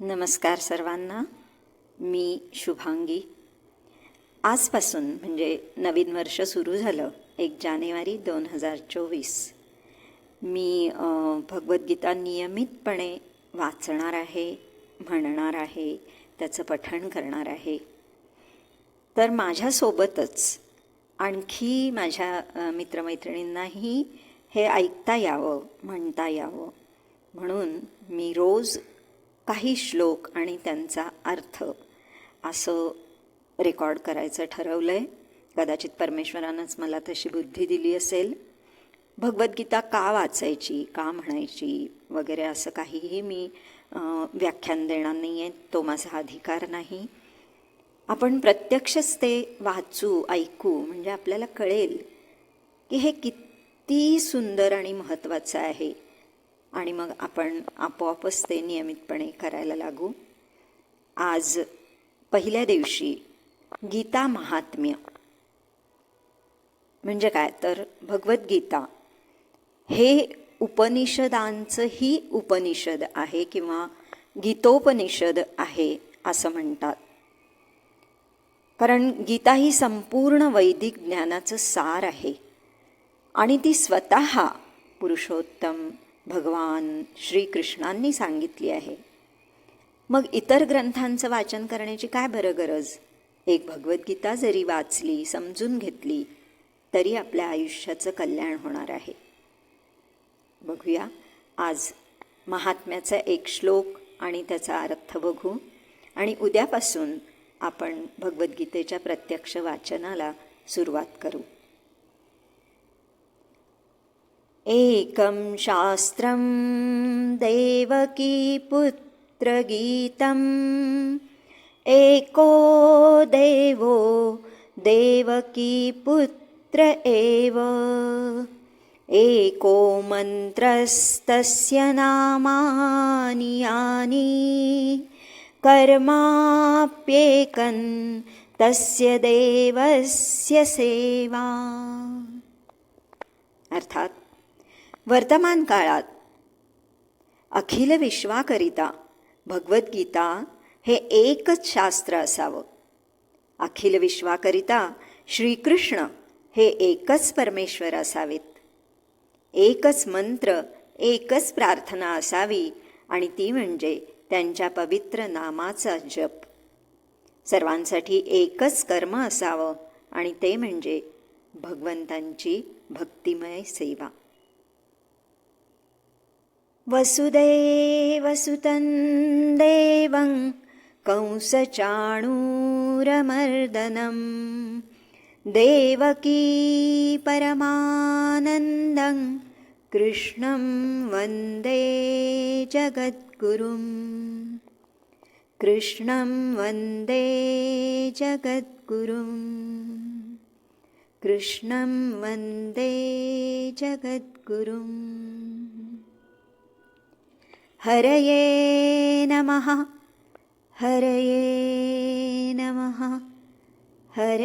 नमस्कार सर्वांना. मी शुभांगी. आजपासून म्हणजे नवीन वर्ष सुरू झालं एक जानेवारी दोन हजार चोवीस. मी भगवद्गीता नियमितपणे वाचणार आहे म्हणणार आहे त्याचं पठण करणार आहे. तर माझ्यासोबतच आणखी माझ्या मित्रमैत्रिणींनाही हे ऐकता यावं म्हणता यावं. म्हणून मी रोज काही श्लोक आणि त्यांचा अर्थ असं रेकॉर्ड करायचं ठरवलं आहे कदाचित परमेश्वरानंच मला तशी बुद्धी दिली असेल. भगवद्गीता का वाचायची का म्हणायची वगैरे असं काहीही मी व्याख्यान देणार नाही आहे तो माझा अधिकार नाही. आपण प्रत्यक्षच ते वाचू ऐकू म्हणजे आपल्याला कळेल की हे किती सुंदर आणि महत्त्वाचं आहे. आणि मग आपण आपोआपच ते नियमितपणे करायला लागू. आज पहिल्या दिवशी गीता महात्म्य. म्हणजे काय? तर भगवद्गीता. हे उपनिषदांचंही उपनिषद आहे किंवा गीतोपनिषद आहे असं म्हणतात. कारण गीता ही संपूर्ण वैदिक ज्ञानाचं सार आहे. आणि ती स्वतः पुरुषोत्तम भगवान श्रीकृष्णांनी सांगितली आहे. मग इतर ग्रंथांचं वाचन करण्याची काय बरं गरज? एक भगवद्गीता जरी वाचली समजून घेतली तरी आपल्या आयुष्याचं कल्याण होणार आहे. बघूया आज महात्म्याचा एक श्लोक आणि त्याचा अर्थ बघू आणि उद्यापासून आपण भगवद्गीतेच्या प्रत्यक्ष वाचनाला सुरुवात करू. एकं शास्त्रं देवकीपुत्रगीतम् एको देवो देवकीपुत्र एव। एको मन्त्रस्तस्य नामानि यानि। कर्माप्येकं तस्य देवस्य सेवा। अर्थात वर्तमान काळात. अखिल विश्वाकरिता भगवद्गीता हे एकच शास्त्र असावं. अखिल विश्वाकरिता श्रीकृष्ण हे एकच परमेश्वर असावेत. एकच मंत्र एकच प्रार्थना असावी आणि ती म्हणजे त्यांच्या पवित्र नामाचा जप. सर्वांसाठी एकच कर्म असावं आणि ते म्हणजे भगवंतांची भक्तिमय सेवा. वसुदेवसुतं देवं कंसचाणूरमर्दनं। देवकी परमानन्दं कृष्णं वन्दे जगद्गुरुम्। कृष्णं वन्दे जगद्गुरुम्। कृष्णं वन्दे जगद्गुरुम् ഹരയേ നമ ഹരയേ നമ ഹര